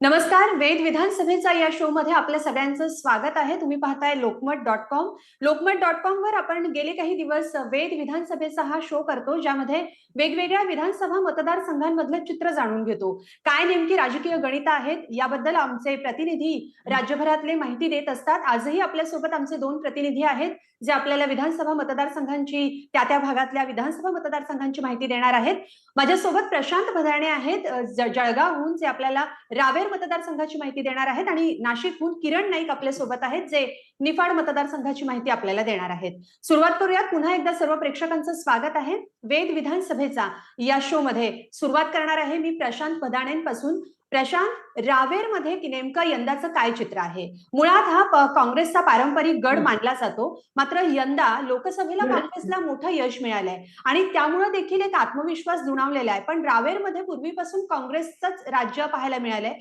नमस्कार वेद विधानसभेचा या शो मध्ये आपल्या सगळ्यांचं स्वागत आहे. तुम्ही पाहताय Lokmat dot com. Lokmat dot com वर आपण गेले काही दिवस वेद विधानसभेचा हा शो करतो ज्यामध्ये वेगवेगळ्या विधानसभा मतदारसंघांमधलं चित्र जाणून घेतो. काय नेमकी राजकीय गणित आहेत याबद्दल आमचे प्रतिनिधी राज्यभरातले माहिती देत असतात. आजही आपल्यासोबत आमचे दोन प्रतिनिधी आहेत जे आपल्याला विधानसभा मतदारसंघांची त्या त्या भागातल्या विधानसभा मतदारसंघांची माहिती देणार आहेत. माझ्यासोबत प्रशांत भदाणे आहेत जळगावहून जे आपल्याला रावेर मतदारसंघाची माहिती देणार आहेत आणि नाशिकहून किरण नाईक आपल्यासोबत आहेत जे निफाड मतदारसंघाची माहिती आपल्याला देणार आहेत. सुरुवात करूयात. पुन्हा एकदा सर्व प्रेक्षकांचं स्वागत आहे. वेद विधानसभेचा या शो मध्ये सुरुवात करणार आहे मी प्रशांत पदाणेंपासून प्रशांत रावेरमध्ये की नेमकं यंदाचं काय चित्र आहे? मुळात हा काँग्रेसचा पारंपरिक गड मानला जातो. मात्र यंदा लोकसभेला काँग्रेसला मोठं यश मिळालंय. आणि त्यामुळे देखील एक आत्मविश्वास दुणावलेला आहे. पण रावेरमध्ये पूर्वीपासून काँग्रेसचंच राज्य पाहायला मिळालंय.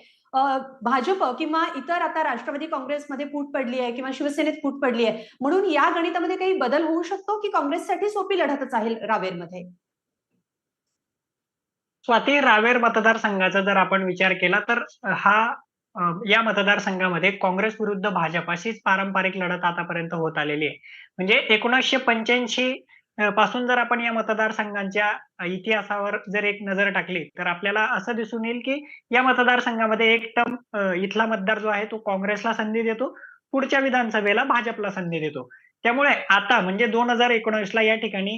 भाजप किंवा इतर आता राष्ट्रवादी काँग्रेसमध्ये फूट पडली आहे किंवा शिवसेनेत फूट पडली आहे. म्हणून या गणितामध्ये काही बदल होऊ शकतो की काँग्रेससाठी सोपी लढतच आहे रावेरमध्ये? स्वाती रावेर मतदारसंघाचा जर आपण विचार केला तर हा या मतदारसंघामध्ये काँग्रेस विरुद्ध भाजप अशीच पारंपरिक लढत आतापर्यंत होत आलेली आहे. म्हणजे एकोणीसशे पंच्याऐंशी पासून जर आपण या मतदारसंघांच्या इतिहासावर जर एक नजर टाकली तर आपल्याला असं दिसून येईल की या मतदारसंघामध्ये एक टर्म इथला मतदार जो आहे तो काँग्रेसला संधी देतो पुढच्या विधानसभेला भाजपला संधी देतो. त्यामुळे आता म्हणजे दोन हजार एकोणवीसला या ठिकाणी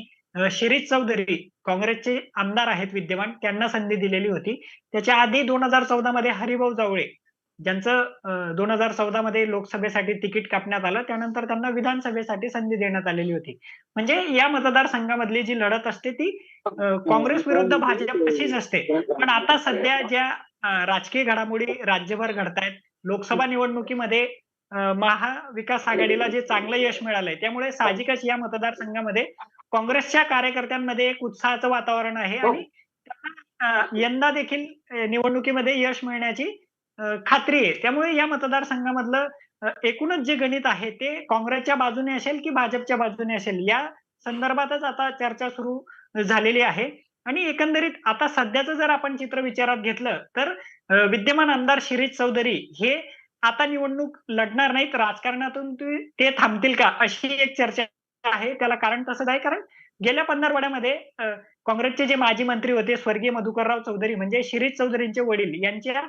शिरीष चौधरी काँग्रेसचे आमदार आहेत विद्यमान त्यांना संधी दिलेली होती. त्याच्या आधी दोन हजार चौदा मध्ये हरिभाऊ जावळे ज्यांचं दोन हजार चौदा मध्ये लोकसभेसाठी तिकीट कापण्यात आलं त्यानंतर त्यांना विधानसभेसाठी संधी देण्यात आलेली होती. म्हणजे या मतदारसंघामधली जी लढत असते ती काँग्रेस विरुद्ध भाजप अशीच असते. पण आता सध्या ज्या राजकीय घडामोडी राज्यभर घडतायत लोकसभा निवडणुकीमध्ये महाविकास आघाडीला जे चांगलं यश मिळालंय त्यामुळे साहजिकच या मतदारसंघामध्ये काँग्रेसच्या कार्यकर्त्यांमध्ये एक उत्साहाचं वातावरण आहे आणि त्यांना अ, यंदा देखील निवडणुकीमध्ये यश मिळण्याची खात्री आहे. त्यामुळे या मतदारसंघामधलं एकूणच जे गणित आहे ते काँग्रेसच्या बाजूने असेल की भाजपच्या बाजूने असेल? या संदर्भातच आता चर्चा सुरू झालेली आहे. आणि एकंदरीत आता सध्याचं जर आपण चित्र विचारात घेतलं तर विद्यमान आमदार शिरीष चौधरी हे आता निवडणूक लढणार नाहीत. राजकारणातून ते थांबतील का? अशी एक चर्चा आहे. त्याला कारण तसंच आहे कारण गेल्या पंधरवड्यामध्ये काँग्रेसचे जे माजी मंत्री होते स्वर्गीय मधुकरराव चौधरी म्हणजे शिरीष चौधरींचे वडील यांच्या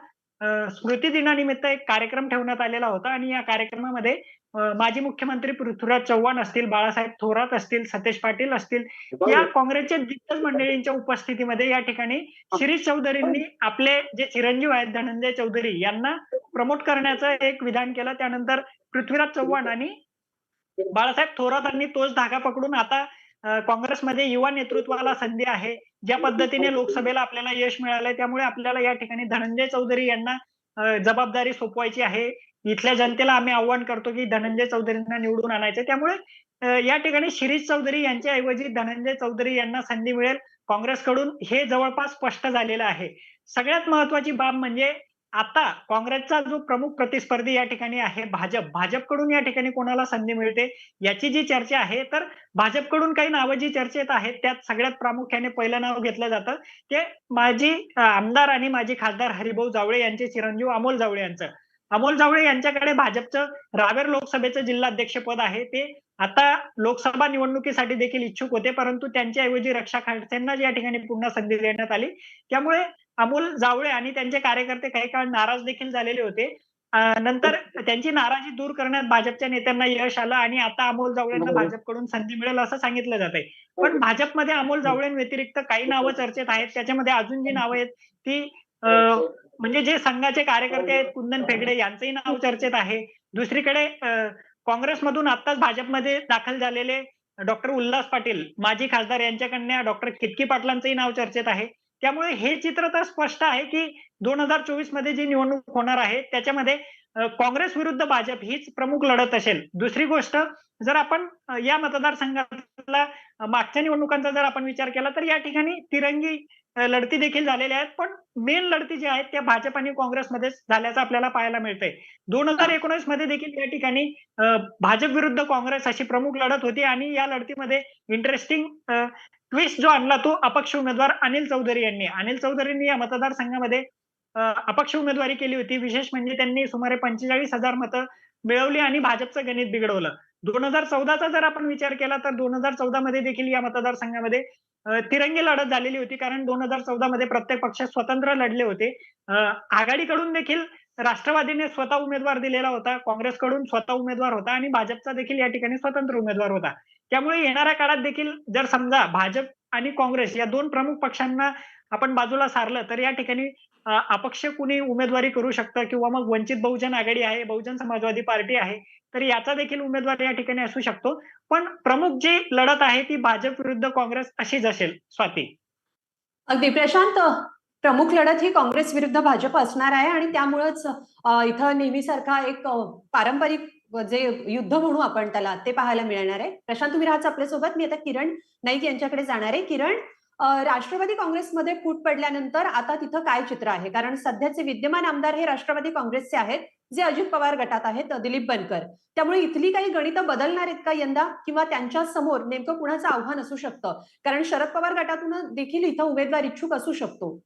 स्मृती दिनानिमित्त एक कार्यक्रम ठेवण्यात आलेला होता. आणि या कार्यक्रमामध्ये माजी मुख्यमंत्री पृथ्वीराज चव्हाण असतील बाळासाहेब थोरात असतील सतेज पाटील असतील या काँग्रेसच्या दिग्गज मंडळींच्या उपस्थितीमध्ये या ठिकाणी शिरीष चौधरींनी आपले जे चिरंजीव आहेत धनंजय चौधरी यांना प्रमोट करण्याचं एक विधान केलं. त्यानंतर पृथ्वीराज चव्हाण आणि बाळासाहेब थोरातांनी तोच धागा पकडून आता काँग्रेसमध्ये युवा नेतृत्वाला संधी आहे. ज्या पद्धतीने लोकसभेला आपल्याला यश मिळालंय त्यामुळे आपल्याला या ठिकाणी धनंजय चौधरी यांना जबाबदारी सोपवायची आहे. इथल्या जनतेला आम्ही आव्हान करतो की धनंजय चौधरींना निवडून आणायचं. त्यामुळे या ठिकाणी शिरीष चौधरी यांच्या ऐवजी धनंजय चौधरी यांना संधी मिळेल. काँग्रेसकडून हे जवळपास स्पष्ट झालेलं आहे. सगळ्यात महत्वाची बाब म्हणजे आता काँग्रेसचा जो प्रमुख प्रतिस्पर्धी या ठिकाणी आहे भाजप भाजपकडून या ठिकाणी कोणाला संधी मिळते याची जी चर्चा आहे तर भाजपकडून काही नावं जी चर्चेत आहेत त्यात सगळ्यात प्रामुख्याने पहिलं नाव घेतलं जातं ते माजी आमदार आणि माजी खासदार हरिभाऊ जावळे यांचे चिरंजीव अमोल जावळे यांचं. अमोल जावळे यांच्याकडे भाजपचं रावेर लोकसभेचं जिल्हाध्यक्षपद आहे ते आता लोकसभा निवडणुकीसाठी देखील इच्छुक होते परंतु त्यांच्याऐवजी रक्षा खडसेंना या ठिकाणी पुन्हा संधी देण्यात आली. त्यामुळे अमोल जावळे आणि त्यांचे कार्यकर्ते काही काळ नाराज देखील झालेले होते. नंतर त्यांची नाराजी दूर करण्यात भाजपच्या नेत्यांना यश आलं आणि आता अमोल जावळेंना भाजपकडून संधी मिळेल असं सांगितलं जात आहे पण भाजपमध्ये अमोल जावळेंव्यतिरिक्त काही नावं चर्चेत आहेत. त्याच्यामध्ये अजून जी नावं आहेत ती म्हणजे जे संघाचे कार्यकर्ते आहेत कुंदन फेगडे यांचंही नाव चर्चेत आहे. दुसरीकडे काँग्रेसमधून आताच भाजपमध्ये दाखल झालेले डॉक्टर उल्हास पाटील माजी खासदार यांच्या कन्या डॉक्टर कितकी पाटलांचंही नाव चर्चेत आहे. त्यामुळे हे चित्र तर स्पष्ट आहे की दोन हजार चोवीसमध्ये जी निवडणूक होणार आहे त्याच्यामध्ये काँग्रेस विरुद्ध भाजप हीच प्रमुख लढत असेल. दुसरी गोष्ट जर आपण या मतदारसंघातला मागच्या निवडणुकांचा जर आपण विचार केला तर या ठिकाणी तिरंगी लढती देखील झालेल्या आहेत पण मेन लढती ज्या आहेत त्या भाजप आणि काँग्रेसमध्ये झाल्याचं आपल्याला पाहायला मिळतंय दोन हजार एकोणीसमध्ये देखील या ठिकाणी भाजप विरुद्ध काँग्रेस अशी प्रमुख लढत होती आणि या लढतीमध्ये इंटरेस्टिंग ट्विस्ट जो आणला तो अपक्ष उमेदवार अनिल चौधरी यांनी अनिल चौधरींनी या मतदारसंघामध्ये अपक्ष उमेदवारी केली होती. विशेष म्हणजे त्यांनी सुमारे 45,000 मतं मिळवली आणि भाजपचं गणित बिघडवलं. 2014चा जर आपण विचार केला तर 2014 मध्ये देखील या मतदारसंघामध्ये तिरंगी लढत झालेली होती. कारण 2014 मध्ये प्रत्येक पक्ष स्वतंत्र लढले होते. आघाडीकडून देखील राष्ट्रवादीने स्वतः उमेदवार दिलेला होता. काँग्रेसकडून स्वतः उमेदवार होता आणि भाजपचा देखील या ठिकाणी स्वतंत्र उमेदवार होता. त्यामुळे येणाऱ्या काळात देखील जर समजा भाजप आणि काँग्रेस या दोन प्रमुख पक्षांना आपण बाजूला सारलं तर या ठिकाणी अपक्ष कुणी उमेदवारी करू शकतं किंवा मग वंचित बहुजन आघाडी आहे, बहुजन समाजवादी पार्टी आहे. तर याचा देखील उमेदवार या ठिकाणी असू शकतो. पण प्रमुख जी लढत आहे ती भाजप विरुद्ध काँग्रेस अशीच असेल. स्वाती. अगदी प्रशांत, प्रमुख लढत ही काँग्रेस विरुद्ध भाजप असणार आहे आणि त्यामुळेच इथं नेहमीसारखा एक पारंपरिक जे युद्ध म्हणू आपण त्याला ते पाहायला मिळणार आहे. प्रशांत तुम्ही राहाच आपल्यासोबत. मी आता किरण नाईक यांच्याकडे जाणार आहे. किरण, राष्ट्रवादी काँग्रेसमध्ये फूट पडल्यानंतर आता तिथं काय चित्र आहे? कारण सध्याचे विद्यमान आमदार हे राष्ट्रवादी काँग्रेसचे आहेत, जे अजित पवार गटात आहेत, दिलीप बनकर. त्यामुळे इथली काही गणितं बदलणार आहेत का यंदा? किंवा त्यांच्यासमोर नेमकं कुणाचं आव्हान असू शकतं? कारण शरद पवार गटातून देखील इथं उमेदवार इच्छुक असू शकतो.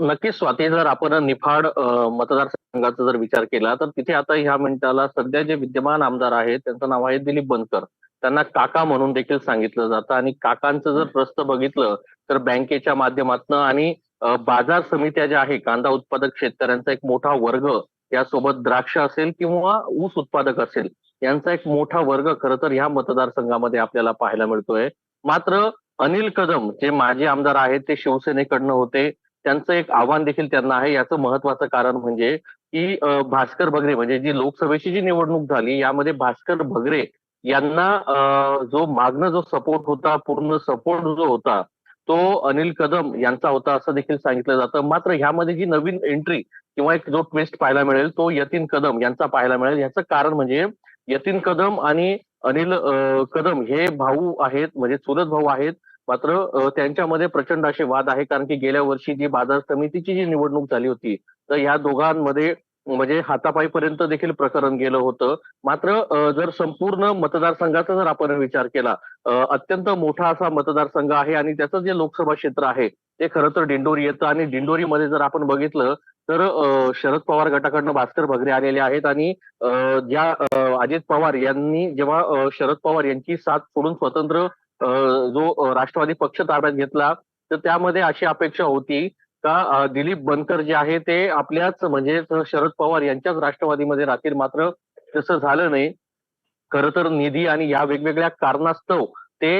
नक्कीच स्वाती जर आपण निफाड मतदारसंघाचा जर विचार केला तर तिथे आता ह्या मिनिटाला सध्या जे विद्यमान आमदार आहेत त्यांचं नाव आहे दिलीप बनकर. त्यांना काका म्हणून देखील सांगितलं जातं आणि काकांचं जर प्रस्त बघितलं तर बँकेच्या माध्यमातनं आणि बाजार समित्या ज्या आहे कांदा उत्पादक शेतकऱ्यांचा एक मोठा वर्ग यासोबत द्राक्ष असेल किंवा ऊस उत्पादक असेल यांचा एक मोठा वर्ग खरं तर ह्या मतदारसंघामध्ये आपल्याला पाहायला मिळतोय. मात्र अनिल कदम जे माजी आमदार आहेत ते शिवसेनेकडनं होते. त्यांचं एक आव्हान देखील त्यांना आहे. याचं महत्वाचं कारण म्हणजे की भास्कर बगरे म्हणजे जी लोकसभेची जी निवडणूक झाली यामध्ये भास्कर भगरे यांना जो मागणं जो सपोर्ट होता, पूर्ण सपोर्ट जो होता, तो अनिल कदम यांचा होता असं देखील सांगितलं जातं. मात्र ह्यामध्ये जी नवीन एंट्री किंवा एक जो ट्विस्ट पाहायला मिळेल तो यतीन कदम यांचा पाहायला मिळेल. याचं कारण म्हणजे यतीन कदम आणि अनिल कदम हे भाऊ आहेत म्हणजे चुलत भाऊ आहेत. मात्र त्यांच्यामध्ये प्रचंड असे वाद आहे कारण की गेल्या वर्षी जी बाजार समितीची जी निवडणूक झाली होती तर ह्या दोघांमध्ये म्हणजे हातापायीपर्यंत देखील प्रकरण गेलं होतं. मात्र जर संपूर्ण मतदारसंघाचा जर आपण विचार केला अत्यंत मोठा असा मतदारसंघ आहे आणि त्याचं जे लोकसभा क्षेत्र आहे ते खरं तर दिंडोरी येतं आणि दिंडोरीमध्ये जर आपण बघितलं तर शरद पवार गटाकडनं भास्कर भगरे आलेले आहेत आणि ज्या अजित पवार यांनी जेव्हा शरद पवार यांची साथ सोडून स्वतंत्र जो राष्ट्रवादी पक्ष ताब्यात घेतला तर त्यामध्ये अशी अपेक्षा होती का दिलीप बनकर जे आहे ते आपल्याच म्हणजे शरद पवार यांच्याच राष्ट्रवादीमध्ये राहतील. मात्र तसं झालं नाही. खर तर निधी आणि या वेगवेगळ्या कारणास्तव ते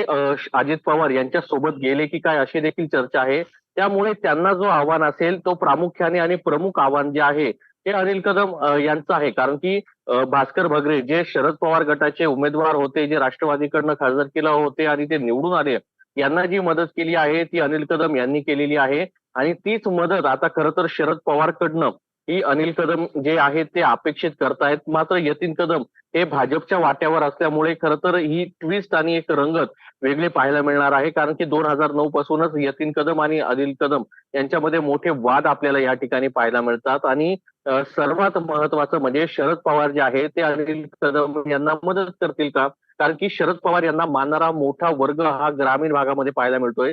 अजित पवार यांच्या सोबत गेले की काय अशी देखील चर्चा आहे. त्यामुळे त्यांना जो आव्हान असेल तो प्रामुख्याने आणि प्रमुख आव्हान जे आहे ते अनिल कदम यांचं आहे. कारण की भास्कर भगरे जे शरद पवार गटाचे उमेदवार होते, जे राष्ट्रवादीकडनं खासदारकीला होते आणि ते निवडून आले. यांना जी मदत केली आहे ती अनिल कदम यांनी केलेली आहे आणि तीच मदत आता खरं तर शरद पवारकडनं ही अनिल कदम जे आहेत ते अपेक्षित करतायत. मात्र यतीन कदम हे भाजपच्या वाट्यावर असल्यामुळे खरं तर ही ट्विस्ट आणि एक रंगत वेगळी पाहायला मिळणार आहे. कारण की 2009 पासूनच यतीन कदम आणि अनिल कदम यांच्यामध्ये मोठे वाद आपल्याला या ठिकाणी पाहायला मिळतात आणि सर्वात महत्वाचं म्हणजे शरद पवार जे आहे ते अनिल कदम यांना मदत करतील का? कारण की शरद पवार यांना मानणारा मोठा वर्ग हा ग्रामीण भागामध्ये पाहायला मिळतोय.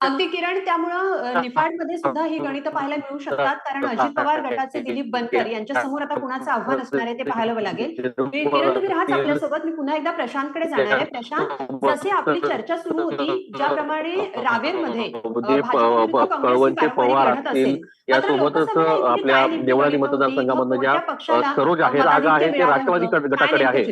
अगदी किरण त्यामुळं निफाडमध्ये सुद्धा ही गणितं पाहायला मिळू शकतात. कारण अजित पवार गटाचे दिलीप बनकर यांच्या समोर आता कुणाचं आव्हान असणार आहे ते पाहायं लागेल. किरण तुम्ही राहाच आपल्यासोबत. मी पुन्हा एकदा प्रशांतकडे जाणार आहे. प्रशांत, जशी आपली चर्चा सुरू होती, ज्याप्रमाणे रावेरमध्ये जे कळवणचे पवार असतील यासोबतच आपल्या देवळाली मतदारसंघामधनं ज्या सरोज आहे, जागा आहे ते राष्ट्रवादी गटाकडे आहे.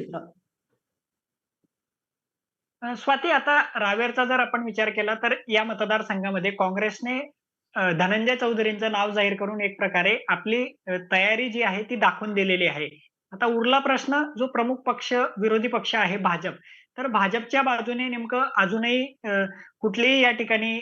स्वाती आता रावेरचा जर आपण विचार केला तर या मतदारसंघामध्ये काँग्रेसने धनंजय चौधरींचं नाव जाहीर करून एक प्रकारे आपली तयारी जी आहे ती दाखवून दिलेली आहे. आता उरला प्रश्न जो प्रमुख पक्ष विरोधी पक्ष आहे भाजप. तर भाजपच्या बाजूने नेमकं अजूनही कुठलीही या ठिकाणी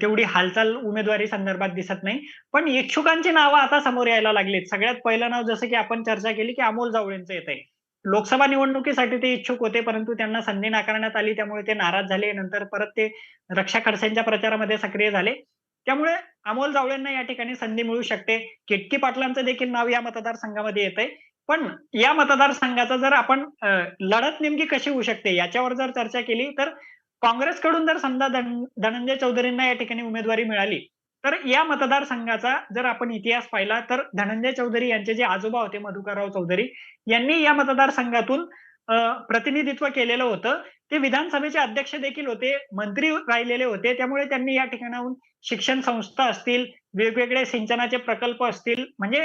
तेवढी हालचाल उमेदवारी संदर्भात दिसत नाही. पण इच्छुकांची नावं आता समोर यायला लागलीत. सगळ्यात पहिलं नाव जसं की आपण चर्चा केली की अमोल जावळेंचं येतंय. लोकसभा निवडणुकीसाठी ते इच्छुक होते, परंतु त्यांना संधी नाकारण्यात आली. त्यामुळे ते नाराज झाले. नंतर परत ते रक्षा खडसेंच्या प्रचारामध्ये सक्रिय झाले. त्यामुळे अमोल जावळेंना या ठिकाणी संधी मिळू शकते केटकी पाटलांचं देखील नाव या मतदारसंघामध्ये येतंय पण या मतदारसंघाचा जर आपण लढत नेमकी कशी होऊ शकते याच्यावर जर चर्चा केली तर काँग्रेसकडून जर समजा धनंजय चौधरींना या ठिकाणी उमेदवारी मिळाली तर या मतदारसंघाचा जर आपण इतिहास पाहिला तर धनंजय चौधरी यांचे जे आजोबा होते मधुकरराव चौधरी यांनी या मतदारसंघातून प्रतिनिधित्व केलेलं होतं. ते विधानसभेचे अध्यक्ष देखील होते मंत्री राहिलेले होते. त्यामुळे त्यांनी या ठिकाणाहून शिक्षण संस्था असतील वेगवेगळे सिंचनाचे प्रकल्प असतील म्हणजे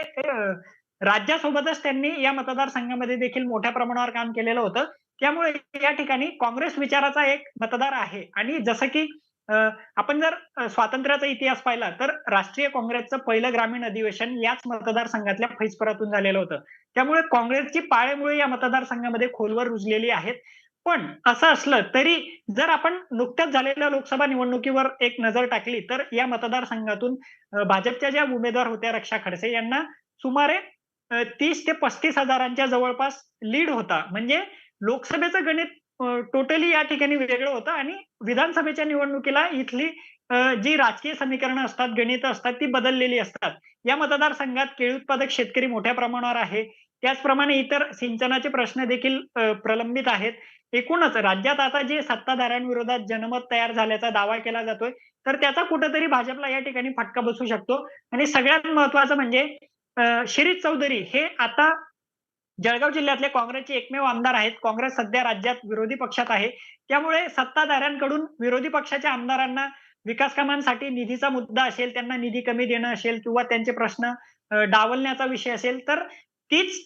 राज्यासोबतच त्यांनी या मतदारसंघामध्ये देखील मोठ्या प्रमाणावर काम केलेलं होतं. त्यामुळे या ठिकाणी काँग्रेस विचाराचा एक मतदार आहे. आणि जसं की आपण जर स्वातंत्र्याचा इतिहास पाहिला तर राष्ट्रीय काँग्रेसचं पहिलं ग्रामीण अधिवेशन याच मतदारसंघातल्या फैजपुरातून झालेलं होतं. त्यामुळे काँग्रेसची पाळेमुळे या मतदारसंघामध्ये खोलवर रुजलेली आहेत. पण असं असलं तरी जर आपण नुकत्याच झालेल्या लोकसभा निवडणुकीवर एक नजर टाकली तर या मतदारसंघातून भाजपच्या ज्या उमेदवार होत्या रक्षा खडसे यांना सुमारे तीस ते पस्तीस हजारांच्या जवळपास लीड होता. म्हणजे लोकसभेचं गणित टोटली या ठिकाणी वेगळं होतं आणि विधानसभेच्या निवडणुकीला इथली जी राजकीय समीकरणं असतात गणित असतात ती बदललेली असतात. या मतदारसंघात केळी उत्पादक शेतकरी मोठ्या प्रमाणावर आहे. त्याचप्रमाणे इतर सिंचनाचे प्रश्न देखील प्रलंबित आहेत. एकूणच राज्यात आता जे सत्ताधाऱ्यांविरोधात जनमत तयार झाल्याचा दावा केला जातोय तर त्याचा कुठेतरी भाजपला या ठिकाणी फटका बसू शकतो. आणि सगळ्यात महत्वाचं म्हणजे शिरीष चौधरी हे आता जळगाव जिल्ह्यातले काँग्रेसचे एकमेव आमदार आहेत. काँग्रेस सध्या राज्यात विरोधी पक्षात आहे. त्यामुळे सत्ताधाऱ्यांकडून विरोधी पक्षाच्या आमदारांना विकास कामांसाठी निधीचा मुद्दा असेल त्यांना निधी कमी देणं असेल किंवा त्यांचे प्रश्न डावलण्याचा विषय असेल तर तीच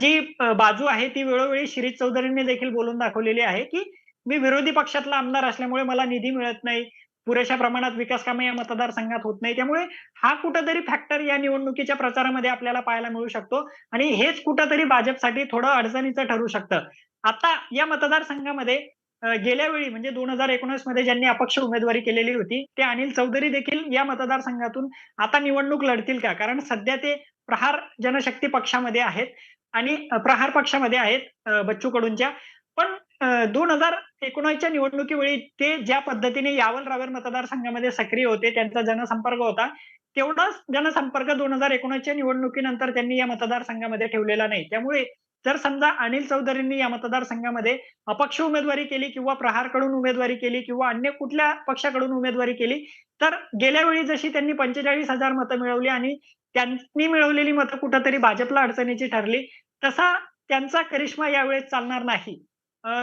जी बाजू आहे ती वेळोवेळी शिरीष चौधरींनी देखील बोलून दाखवलेली आहे की मी विरोधी पक्षातला आमदार असल्यामुळे मला निधी मिळत नाही. पुरेशा प्रमाणात विकास कामे या मतदारसंघात होत नाही. त्यामुळे हा कुठंतरी फॅक्टर या निवडणुकीच्या प्रचारामध्ये आपल्याला पाहायला मिळू शकतो. आणि हेच कुठंतरी भाजपसाठी थोडं अडचणीचं ठरू शकतं. आता या मतदारसंघामध्ये गेल्या वेळी म्हणजे दोन हजार एकोणीसमध्ये ज्यांनी अपक्ष उमेदवारी केलेली होती ते अनिल चौधरी देखील या मतदारसंघातून आता निवडणूक लढतील का? कारण सध्या ते प्रहार जनशक्ती पक्षामध्ये आहेत आणि प्रहार पक्षामध्ये आहेत बच्चू कडूंच्या पण दोन हजार एकोणीसच्या निवडणुकीवेळी ते ज्या पद्धतीने यावल रावेर मतदारसंघामध्ये सक्रिय होते त्यांचा जनसंपर्क होता. तेवढाच जनसंपर्क दोन हजार एकोणीसच्या निवडणुकीनंतर त्यांनी या मतदारसंघामध्ये ठेवलेला नाही. त्यामुळे जर समजा अनिल चौधरींनी या मतदारसंघामध्ये अपक्ष उमेदवारी केली किंवा प्रहारकडून उमेदवारी केली किंवा अन्य कुठल्या पक्षाकडून उमेदवारी केली तर गेल्या वेळी जशी त्यांनी पंचेचाळीस हजार मतं मिळवली आणि त्यांनी मिळवलेली मतं कुठंतरी भाजपला अडचणीची ठरली तसा त्यांचा करिश्मा यावेळेस चालणार नाही.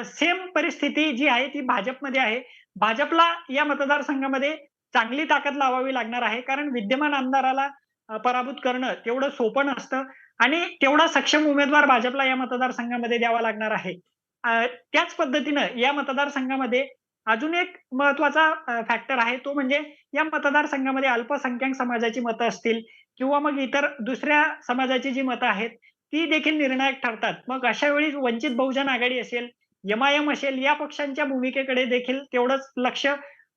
सेम परिस्थिती जी आहे ती भाजपमध्ये आहे. भाजपला या मतदारसंघामध्ये चांगली ताकद लावावी लागणार आहे. कारण विद्यमान आमदाराला पराभूत करणं तेवढं सोपं नसतं. आणि तेवढा सक्षम उमेदवार भाजपला या मतदारसंघामध्ये द्यावा लागणार आहे. त्याच पद्धतीनं या मतदारसंघामध्ये अजून एक महत्त्वाचा फॅक्टर आहे. तो म्हणजे या मतदारसंघामध्ये अल्पसंख्याक समाजाची मतं असतील किंवा मग इतर दुसऱ्या समाजाची जी मतं आहेत ती देखील निर्णायक ठरतात. मग अशा वेळी वंचित बहुजन आघाडी असेल एमआयएम असेल या पक्षांच्या भूमिकेकडे देखील तेवढंच लक्ष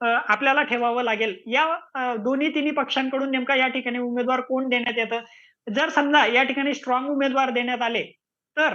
आपल्याला ठेवावं लागेल. या दोन्ही तिन्ही पक्षांकडून नेमका या ठिकाणी उमेदवार कोण देण्यात येतं? जर समजा या ठिकाणी स्ट्रॉंग उमेदवार देण्यात आले तर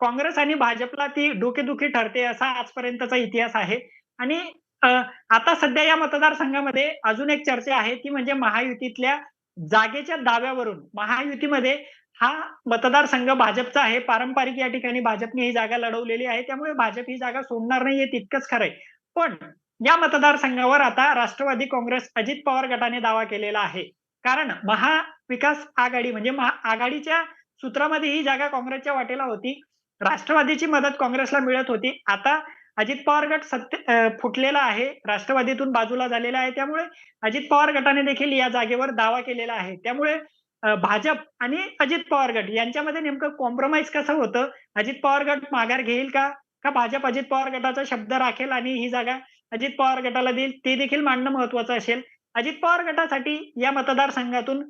काँग्रेस आणि भाजपला ती डोकेदुखी ठरते असा आजपर्यंतचा इतिहास आहे. आणि आता सध्या या मतदारसंघामध्ये अजून एक चर्चा आहे ती म्हणजे महायुतीतल्या जागेच्या दाव्यावरून महायुतीमध्ये हा मतदारसंघ भाजपचा आहे. पारंपरिक या ठिकाणी भाजपने ही जागा लढवलेली आहे. त्यामुळे भाजप ही जागा सोडणार नाहीये तितकंच खरंय पण या मतदारसंघावर आता राष्ट्रवादी काँग्रेस अजित पवार गटाने दावा केलेला आहे. कारण महाविकास आघाडी म्हणजे महा आघाडीच्या सूत्रामध्ये ही जागा काँग्रेसच्या वाटेला होती. राष्ट्रवादीची मदत काँग्रेसला मिळत होती. आता अजित पवार गट सत्य फुटलेला आहे. राष्ट्रवादीतून बाजूला झालेला आहे. त्यामुळे अजित पवार गटाने देखील या जागेवर दावा केलेला आहे. त्यामुळे भाजप आणि अजित पवार गट यांच्यामध्ये नेमकं कॉम्प्रोमाइज कसं होतं? अजित पवार गट माघार घेईल का? का भाजप अजित पवार गटाचा शब्द राखेल आणि ही जागा अजित पवार गटाला देईल? ते देखील मांडणं महत्वाचं असेल. अजित पवार गटासाठी या मतदारसंघातून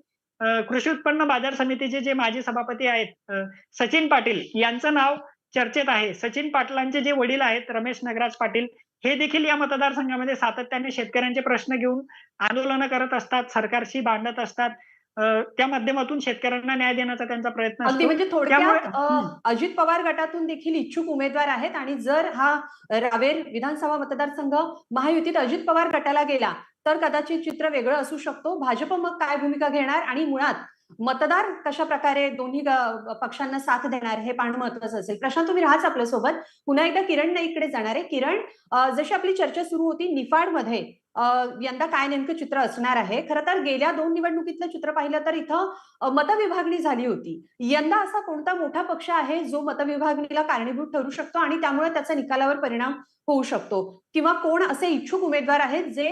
कृषी उत्पन्न बाजार समितीचे जे माजी सभापती आहेत सचिन पाटील यांचं नाव चर्चेत आहे. सचिन पाटलांचे जे वडील आहेत रमेश नगराज पाटील हे देखील या मतदारसंघामध्ये सातत्याने शेतकऱ्यांचे प्रश्न घेऊन आंदोलनं करत असतात सरकारशी भांडत असतात. त्या माध्यमातून शेतकऱ्यांना न्याय देण्याचा त्यांचा प्रयत्न अगदी म्हणजे थोडक्यात. अजित पवार गटातून देखील इच्छुक उमेदवार आहेत आणि जर हा रावेर विधानसभा मतदारसंघ महायुतीत अजित पवार गटाला गेला तर कदाचित चित्र वेगळं असू शकतो. भाजप मग काय भूमिका घेणार? आणि मुळात मतदार कशा प्रकारे दोन्ही पक्षांना साथ देणार हे पाहणं महत्वाचं असेल. प्रशांत तुम्ही राहाच आपल्यासोबत पुन्हा एकदा किरण इकडे जाणार आहे. किरण जशी आपली चर्चा सुरू होती निफाडमध्ये यंदा काय नेमकं चित्र असणार आहे? खरं तर गेल्या दोन निवडणुकीतलं चित्र पाहिलं तर इथं मतविभागणी झाली होती. यंदा असा कोणता मोठा पक्ष आहे जो मतविभागणीला कारणीभूत ठरू शकतो आणि त्यामुळे त्याचा निकालावर परिणाम होऊ शकतो? किंवा कोण असे इच्छुक उमेदवार आहेत जे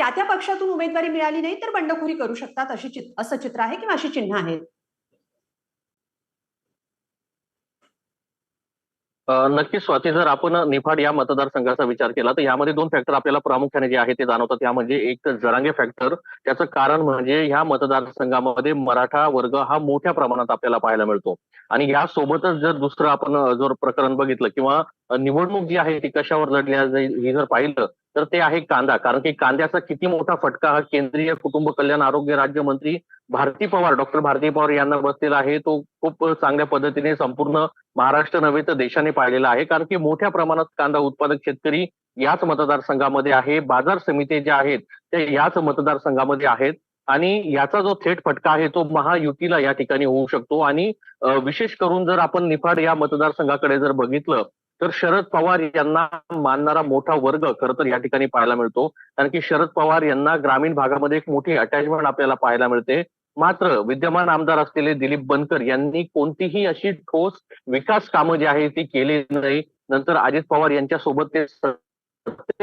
त्या त्या पक्षातून उमेदवारी मिळाली नाही तर बंडखोरी करू शकतात अशी चित- असं चित्र आहे किंवा अशी चिन्ह आहेत नक्कीच स्वाती जर आपण निफाड या मतदारसंघाचा विचार केला तर यामध्ये दोन फॅक्टर आपल्याला प्रामुख्याने जे आहे ते जाणवतात. त्या म्हणजे एक तर जरांगे फॅक्टर त्याचं कारण म्हणजे ह्या मतदारसंघामध्ये मराठा वर्ग हा मोठ्या प्रमाणात आपल्याला पाहायला मिळतो. आणि यासोबतच जर दुसरं आपण जर प्रकरण बघितलं किंवा निवडणूक जी आहे ती कशावर लढल्या जाईल हे जर पाहिलं तर ते आहे कांदा. कारण की कांद्याचा किती मोठा फटका हा केंद्रीय कुटुंब कल्याण आरोग्य राज्यमंत्री भारती पवार डॉक्टर भारती पवार यांना बसलेला आहे. तो खूप चांगल्या पद्धतीने संपूर्ण महाराष्ट्र नव्हे तर देशाने पाहिलेला आहे. कारण की मोठ्या प्रमाणात कांदा उत्पादक शेतकरी याच मतदारसंघामध्ये आहे. बाजार समिती ज्या आहेत त्या याच मतदारसंघामध्ये आहेत. आणि याचा जो थेट फटका आहे तो महायुतीला या ठिकाणी होऊ शकतो. आणि विशेष करून जर आपण निफाड या मतदारसंघाकडे जर बघितलं तर शरद पवार यांना मानणारा मोठा वर्ग खरं तर या ठिकाणी पाहायला मिळतो. कारण की शरद पवार यांना ग्रामीण भागामध्ये एक मोठी अटॅचमेंट आपल्याला पाहायला मिळते. मात्र विद्यमान आमदार असलेले दिलीप बनकर यांनी कोणतीही अशी ठोस विकास कामं जी आहे ती केली नाही. नंतर अजित पवार यांच्या सोबत ते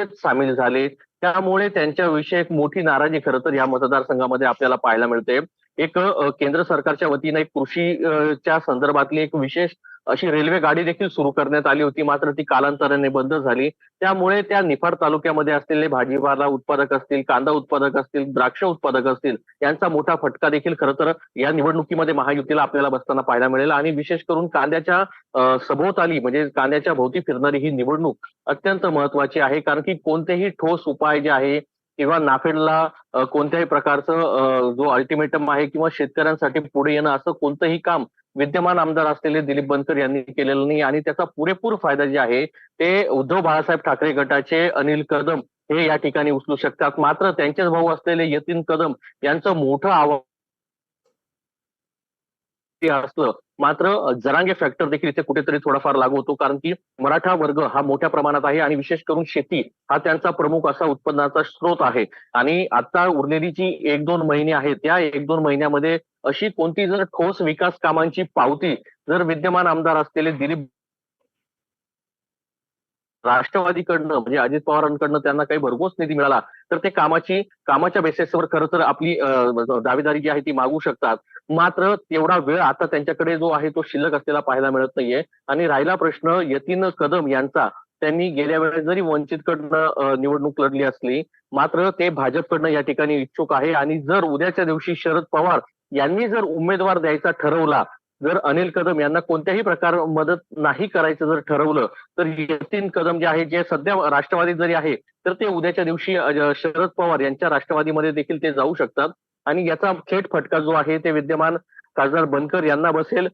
सामील झाले. त्यामुळे त्यांच्याविषयी एक मोठी नाराजी खरं तर या मतदारसंघामध्ये आपल्याला पाहायला मिळते. एक केंद्र सरकारच्या वतीने एक कृषी च्या संदर्भातली एक विशेष अशी रेल्वे गाडी देखील सुरू करण्यात आली होती. मात्र ती कालांतराने बंद झाली. त्यामुळे त्या निफाड तालुक्यामध्ये असलेले भाजीपाला उत्पादक असतील कांदा उत्पादक असतील द्राक्ष उत्पादक असतील यांचा मोठा फटका देखील खरं तर या निवडणुकीमध्ये महायुतीला आपल्याला बसताना पाहायला मिळेल. आणि विशेष करून कांद्याच्या सभोवताली म्हणजे कांद्याच्या भोवती फिरणारी ही निवडणूक अत्यंत महत्वाची आहे. कारण की कोणतेही ठोस उपाय जे आहे किंवा नाफेडला कोणत्याही प्रकारचं जो अल्टिमेटम आहे किंवा शेतकऱ्यांसाठी पुढे येणं असं कोणतंही काम विद्यमान आमदार असलेले दिलीप बनकर यांनी केलेलं नाही. आणि त्याचा पुरेपूर फायदा जे आहे ते उद्धव बाळासाहेब ठाकरे गटाचे अनिल कदम हे या ठिकाणी उचलू शकतात. मात्र त्यांचेच भाऊ असलेले यतीन कदम यांचं मोठं आव्हान असलं मात्र जरांगे फॅक्टर देखील इथे कुठेतरी थोडाफार लागू होतो कारण की मराठा वर्ग हा मोठ्या प्रमाणात आहे आणि विशेष करून शेती हा त्यांचा प्रमुख असा उत्पन्नाचा स्रोत आहे. आणि आता उरलेली जी एक दोन महिने आहेत त्या एक दोन महिन्यामध्ये अशी कोणती जर ठोस विकास कामांची पावती जर विद्यमान आमदार असलेले दिलीप राष्ट्रवादीकडनं म्हणजे अजित पवारांकडनं त्यांना काही भरघोस निधी मिळाला तर ते कामाची कामाच्या बेसिसवर खरं तर आपली दावेदारी जी आहे ती मागू शकतात. मात्र तेवढा वेळ आता त्यांच्याकडे जो आहे तो शिल्लक असलेला पाहायला मिळत नाहीये. आणि राहिला प्रश्न यतीन कदम यांचा त्यांनी गेल्या वेळेस जरी वंचितकडनं निवडणूक लढली असली मात्र ते भाजपकडनं या ठिकाणी इच्छुक आहे. आणि जर उद्याच्या दिवशी शरद पवार यांनी जर उमेदवार द्यायचा ठरवला जर अनिल कदम यांना कोणत्याही प्रकार मदत नाही करायचं जर ठरवलं तर यतीन कदम जे आहे जे सध्या राष्ट्रवादी जरी आहे तर ते उद्याच्या दिवशी शरद पवार यांच्या राष्ट्रवादीमध्ये देखील ते जाऊ शकतात. आणि याचा थेट फटका जो आहे ते विद्यमान खासदार बनकर यांना बसेल.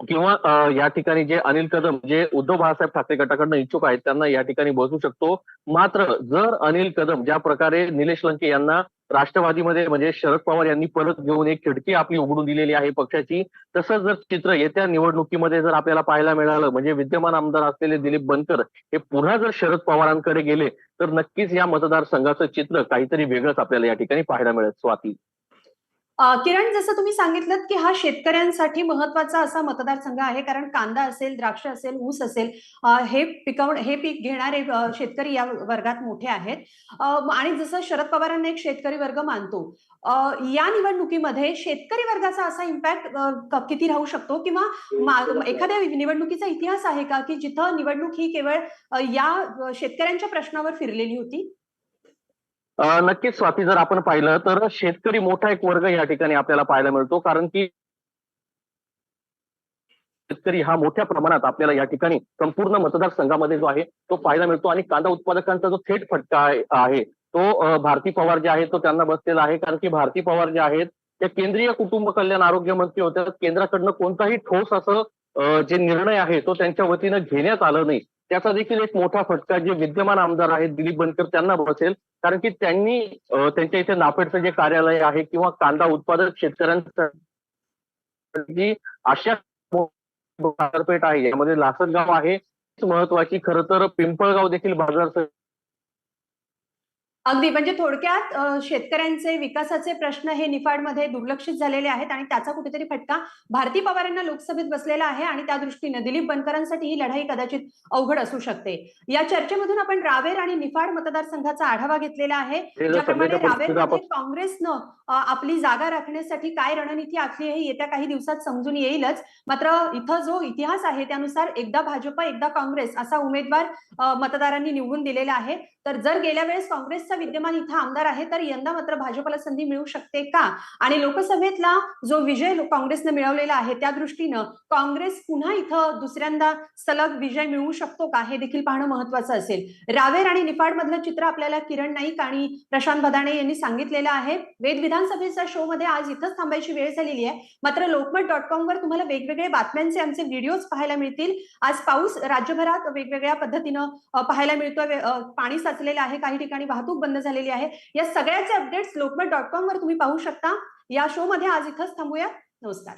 किंवा या ठिकाणी जे अनिल कदम जे उद्धव बाळासाहेब ठाकरे गटाकडनं इच्छुक आहेत त्यांना या ठिकाणी बसू शकतो. मात्र जर अनिल कदम ज्या प्रकारे निलेश लंके यांना राष्ट्रवादीमध्ये म्हणजे शरद पवार यांनी परत घेऊन एक खिडकी आपली उघडून दिलेली आहे पक्षाची. तसंच जर चित्र येत्या निवडणुकीमध्ये जर आपल्याला पाहायला मिळालं म्हणजे विद्यमान आमदार असलेले दिलीप बनकर हे पुन्हा जर शरद पवारांकडे गेले तर नक्कीच या मतदारसंघाचं चित्र काहीतरी वेगळंच आपल्याला या ठिकाणी पाहायला मिळेल. स्वाती. किरण जसं तुम्ही सांगितलं की हा शेतकऱ्यांसाठी महत्त्वाचा असा मतदारसंघ आहे कारण कांदा असेल द्राक्ष असेल ऊस असेल हे पिकवण हे पीक घेणारे शेतकरी या वर्गात मोठे आहेत. आणि जसं शरद पवारांना एक शेतकरी वर्ग मानतो या निवडणुकीमध्ये शेतकरी वर्गाचा असा इम्पॅक्ट किती राहू शकतो? किंवा एखाद्या निवडणुकीचा इतिहास आहे का की जिथं निवडणूक ही केवळ या शेतकऱ्यांच्या प्रश्नावर फिरलेली होती? नक्कीच स्वाती जर आपण पाहिलं तर शेतकरी मोठा एक वर्ग या ठिकाणी आपल्याला पाहायला मिळतो. कारण की शेतकरी हा मोठ्या प्रमाणात आपल्याला या ठिकाणी संपूर्ण मतदारसंघामध्ये जो आहे तो पाहायला मिळतो. आणि कांदा उत्पादकांचा जो थेट फटका आहे- तो भारती पवार जे आहे तो त्यांना बसलेला आहे. कारण की भारती पवार जे आहेत ते केंद्रीय कुटुंब कल्याण आरोग्य मंत्री होत्या केंद्राकडनं कोणताही ठोस असं जे निर्णय आहे तो त्यांच्या वतीनं घेण्यात आलं नाही. त्याचा देखील एक मोठा फटका जे विद्यमान आमदार आहेत दिलीप बनकर त्यांना बसेल. कारण की त्यांनी त्यांच्या इथे नाफेडचं जे कार्यालय आहे किंवा कांदा उत्पादक शेतकऱ्यांसाठी अशा बाजारपेठ आहे. यामध्ये लासलगाव आहे. महत्वाची खरं तर पिंपळगाव देखील बाजार अगदी म्हणजे थोडक्यात शेतकऱ्यांचे विकासाचे प्रश्न हे निफाडमध्ये दुर्लक्षित झालेले आहेत आणि त्याचा कुठेतरी फटका भारती पवारांना लोकसभेत बसलेला आहे आणि त्या दृष्टीने दिलीप बनकरांसाठी ही लढाई कदाचित अवघड असू शकते. या चर्चेमधून आपण रावेर आणि निफाड मतदारसंघाचा आढावा घेतला आहे ज्याप्रमाणे रावेरमध्ये आपण काँग्रेसनं आपली जागा राखण्यासाठी काय रणनीती आखली आहे हे येत्या काही दिवसात समजून येईलच. मात्र इथं जो इतिहास आहे त्यानुसार एकदा भाजप एकदा काँग्रेस असा उमेदवार मतदारांनी निवडून दिलेला आहे. तर जर गेल्या वेळेस काँग्रेसचा विद्यमान इथं आमदार आहे तर यंदा मात्र भाजपला संधी मिळू शकते का? आणि लोकसभेतला जो विजय काँग्रेसनं मिळवलेला आहे त्या दृष्टीनं काँग्रेस पुन्हा इथं दुसऱ्यांदा सलग विजय मिळवू शकतो का? हे देखील पाहणं महत्वाचं असेल. रावेर आणि निफाड मधलं चित्र आपल्याला किरण नाईक आणि प्रशांत भदाणे यांनी सांगितलेलं आहे. वेद विधानसभेचा शो मध्ये आज इथंच थांबायची वेळ झालेली आहे. मात्र लोकमत डॉट कॉम वर तुम्हाला वेगवेगळे बातम्यांचे आमचे व्हिडिओज पाहायला मिळतील. आज पाऊस राज्यभरात वेगवेगळ्या पद्धतीनं पाहायला मिळतोय पाणी साचलेलं आहे काही ठिकाणी वाहतूक बंद झालेली आहे. या सगळ्याचे अपडेट्स लोकमत डॉट कॉम वर तुम्ही पाहू शकता. या शो मध्ये आज इथंच थांबूया. नमस्कार.